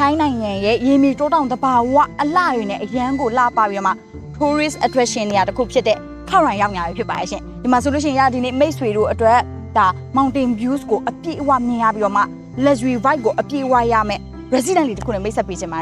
ထိုင်းနိုင်ငံရဲ့ရေမြေတိုးတောင်တဘာဝအလှတွေနဲ့အရန်ကိုလှပပြီးတော့မှ tourist attraction နေရာတစ်ခုဖြစ်တဲ့ခောက်ရိုင်ရောက်နေရဖြစ်ပါရဲ့ရှင်ဒီမှာဆိုလို့ရှိရင်ရဒီနေ့မိတ်ဆွေတို့အတွက်ဒါ mountain views ကိုအပြည့်အဝမြင်ရပြီးတော့မှ luxury vibe ကိုအပြည့်အဝရမယ် resident လေးတစ်ခုနဲ့မိတ်ဆက်ပေးချင်ပါ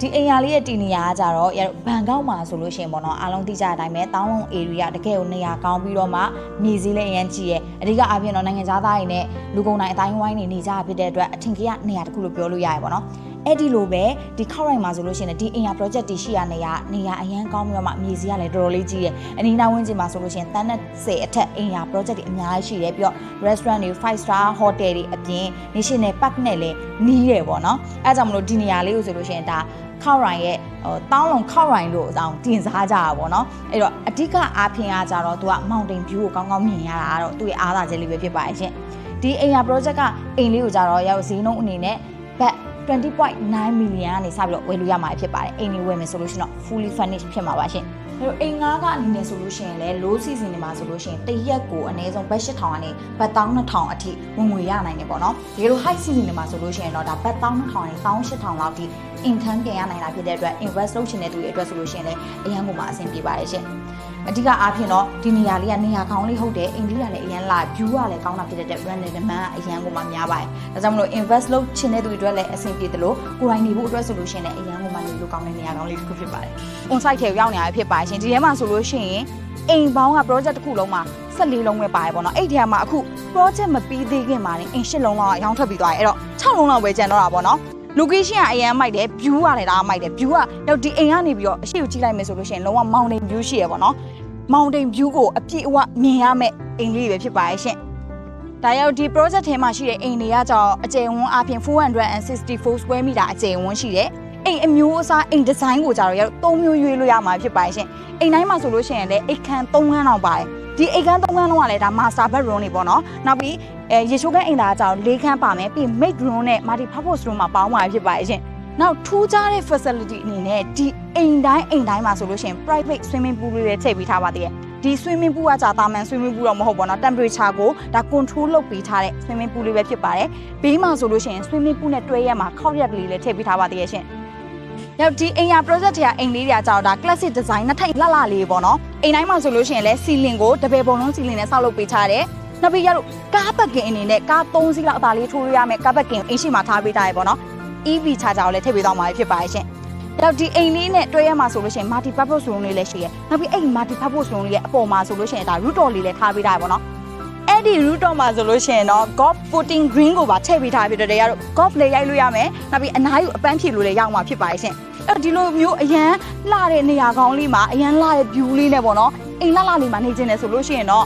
ဒီအိမ်ယာလေးရဲ့တည်နေရာကကြတော့ရဘန်ကောက်မှာဆိုလို့ရှိရင်ပေါ့နော်အားလုံးသိကြတဲ့အတိုင်းပဲတောင်းလုံး area တကယ်ကိုနေရာကောင်းပြီးတော့မှမြေစည်းလည်းအရင်ကြည့်ရဲ့အဓိကအပြင်တော့နိုင်ငံသားသားတွေနဲ့လူကုန်တိုင်းအတိုင်းဝိုင်းနေနေကြဖြစ်တဲ့အတွက်အထင်ကြီးကနေရာတစ်ခုလို့ပြောလို့ရရပေါ့နော် အဲ့ဒီလိုပဲဒီခောက်ရိုင်မှာဆိုလို့ရှိရင်လည်းဒီအိမ်ယာ project တွေရှိရနေရနေရာအရန်ကောင်းပြီးတော့မှမြေစည်းကလည်းတော်တော်လေးကြီးရဲ့အနီးနားဝန်းကျင်မှာဆိုလို့ရှိရင်တန်းနဲ့10အထက်အိမ်ယာ project တွေအများကြီးရှိတယ်ပြီးတော့ restaurant တွေ5 star hotel တွေအပြင် national park နဲ့လည်းနီးတယ်ပေါ့နော်အဲဒါကြောင့်မလို့ဒီနေရာလေးကိုဆိုလို့ရှိရင်ဒါခောက်ရိုင်ရဲ့ဟိုတောင်းလုံခောက်ရိုင်လို့အဆောင်တင်စားကြတာပေါ့နော်အဲ့တော့အဓိကအားဖြင့်အားကြတော့သူက mountain view ကိုကောင်းကောင်းမြင်ရတာကတော့သူ့ရဲ့အားသာချက်လေးပဲဖြစ်ပါရဲ့ရှင်ဒီအိမ်ယာ project ကအိမ်လေးကိုကြတော့ရောက်ဈေးနှုန်းအနေနဲ့ဘတ် 20.9 million ကနေစပြီးတော့ဝယ်လို့ရမှာဖြစ်ပါတယ်အိမ်လေးဝယ်မယ်ဆိုလို့ရှိရင်တော့ fully furnished ဖြစ်မှာပါရှင် အဲ့တော့အိမ်ငါးကအနေနဲ့ဆိုလို့ရှိရင်လည်း low season တွေမှာဆိုလို့ရှိရင်တရက်ကိုအနည်းဆုံးဘတ်8000ကနေဘတ်12000အထိဝင်ငွေရနိုင်တယ်ပေါ့နော်ဒီလို high season တွေမှာဆိုလို့ရှိရင်တော့ဒါဘတ်12000ကနေ18000လောက်ထိ income ပြန်ရနိုင်တာဖြစ်တဲ့အတွက် invest လုပ်ချင်တဲ့သူတွေအတွက်ဆိုလို့ရှိရင်လည်းအရန်ကိုမှအဆင်ပြေပါတယ်ရှင်အဓိကအားဖြင့်တော့ဒီနေရာလေးကနေရာကောင်းလေးဟုတ်တယ်အိမ်လေးကလည်းအရန်လာ view ကလည်းကောင်းတာဖြစ်တဲ့အတွက် brand demand ကအရန်ကိုမှများပါတယ်ဒါကြောင့်မလို့ invest လုပ်ချင်တဲ့သူတွေအတွက်လည်းအဆင်ပြေတယ်လို့ကိုယ်တိုင်နေဖို့အတွက်ဆိုလို့ရှိရင်လည်းအရန်ကိုမှနေလို့ကောင်းတဲ့နေရာကောင်းလေးတစ်ခုဖြစ်ပါတယ် on site ထဲကိုရောက်နေရဖြစ်ပါတယ်ရှင်ဒီထဲမှာဆိုလို့ရှိရင်အိမ်ပေါင်းက project တစ်ခုလုံးမှာ14လုံးပဲပါတယ်ပေါ့နော်အဲ့ဒီထဲမှာအခု project မပြီးသေးခင်မှာနေအိမ်8လုံးလောက်အရောင်းထွက်ပြီးသွားတယ်အဲ့တော့6လုံးလောက်ပဲကျန်တော့တာပေါ့နော် location ကအရန်မိုက်တယ် view ကလည်းဒါမိုက်တယ် view ကတော့ဒီအိမ်ကနေပြီးတော့အရှိကိုကြည့်လိုက်မယ်ဆိုလို့ရှိရင်လုံးဝ mountain view ရှိရပေါ့နော် mountain view ကိုအပြည့်အဝမြင်ရမယ့်အိမ်လေးပဲဖြစ်ပါရဲ့ရှင်ဒါရောက်ဒီ project ထဲမှာရှိတဲ့အိမ်တွေကကြောင့်အကျယ်ဝန်းအပြင်464 square meter အကျယ်ဝန်းရှိတယ် အိမ်အမျိုးအစားအိမ်ဒီဇိုင်းကိုကြတော့ရောက်၃မျိုးရွေးလို့ရမှာဖြစ်ပါရဲ့ရှင်အိမ်တိုင်းမှာဆိုလို့ရှိရင်လည်းအိတ်ခမ်း၃ခန်းလောက်ပါတယ်ဒီအိတ်ခမ်း၃ခန်းလုံးကလည်းဒါ master bedroom တွေပေါ့နော်နောက်ပြီးအဲရေချိုးခန်းအိမ်သားကကြောင့်၄ခန်းပါမယ်ပြီး mid room နဲ့ multi purpose room မှာပေါင်းပါဖြစ်ပါရဲ့ရှင်နောက်ထူးခြားတဲ့ facility အနေနဲ့ဒီအိမ်တိုင်းအိမ်တိုင်းမှာဆိုလို့ရှိရင် private swimming pool တွေလည်းထည့်ပေးထားပါသေးတယ်ဒီ swimming pool ကကြာတာမန် swimming pool တော့မဟုတ်ပါတော့ temperature ကိုဒါ control လုပ်ပေးထားတဲ့ swimming pool လေးပဲဖြစ်ပါတယ်ဘေးမှာဆိုလို့ရှိရင် swimming pool နဲ့တွဲရက်မှာခောက်ရက်ကလေးလည်းထည့်ပေးထားပါသေးရဲ့ရှင် ရောက်ဒီအိမ်ယာ project တွေကအိမ်လေးတွေကကြာတော့ဒါ classic design နှစ်ထိုင်လှလှလေးပေါ့နော်အိမ်တိုင်းမှာဆိုလို့ရှိရင်လည်း ceiling ကိုတပယ်ပုံလုံး ceiling နဲ့ဆောက်လုပ်ပေးထားတယ်နောက်ပြီးရတော့ကားပတ်ကင်အနေနဲ့ကား3စီးလောက်အသာလေးထိုးလို့ရမယ်ကားပတ်ကင်အိမ်ရှိမှာထားပေးထားရပေါ့နော် EV charger ကိုလည်းထည့်ပေးသွားမှာဖြစ်ပါရဲ့ရှင်တော့ဒီအိမ်လေးနဲ့တွဲရမှာဆိုလို့ရှိရင် multi purpose room လေးလည်းရှိရယ်နောက်ပြီးအဲ့ဒီ multi purpose room လေးရဲ့အပေါ်မှာဆိုလို့ရှိရင်ဒါ rooftop လေးလည်းထားပေးထားရပေါ့နော် အဲ့ဒီ rooftop မှာဆိုလို့ရှိရင်တော့ golf putting green ကိုပါထည့်ပေးထားပြီးတော့တရားတော့ golf လေးရိုက်လို့ရမယ်နောက်ပြီးအနားယူအပန်းဖြေလို့လည်းရောက်မှာဖြစ်ပါရဲ့ရှင်အဲ့ဒီလိုမျိုးအရန်လှတဲ့နေရာကောင်းလေးမှာအရန်လှတဲ့ view လေးနဲ့ပေါ့နော်အိမ်လှလှလေးမှာနေခြင်းနဲ့ဆိုလို့ရှိရင်တော့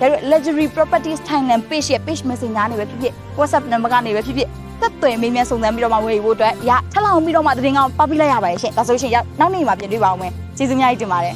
ဒါတို့ luxury properties Thailand page ရဲ့ page messenger နေပဲဖြစ်ဖြစ် WhatsApp number ကနေပဲဖြစ်ဖြစ်သက်သွယ်မေးမြန်းစုံစမ်းပြီးတော့မှဝယ်ယူဖို့အတွက်ရထက်လောင်ပြီးတော့မှသတင်းကောင်းပပိလိုက်ရပါရဲ့ရှင်ဒါဆိုလို့ရှိရင်ရောက်နောက်နေ့မှာပြန်တွေ့ပါအောင်မယ်ကျေးဇူးများကြီးတင်ပါတယ်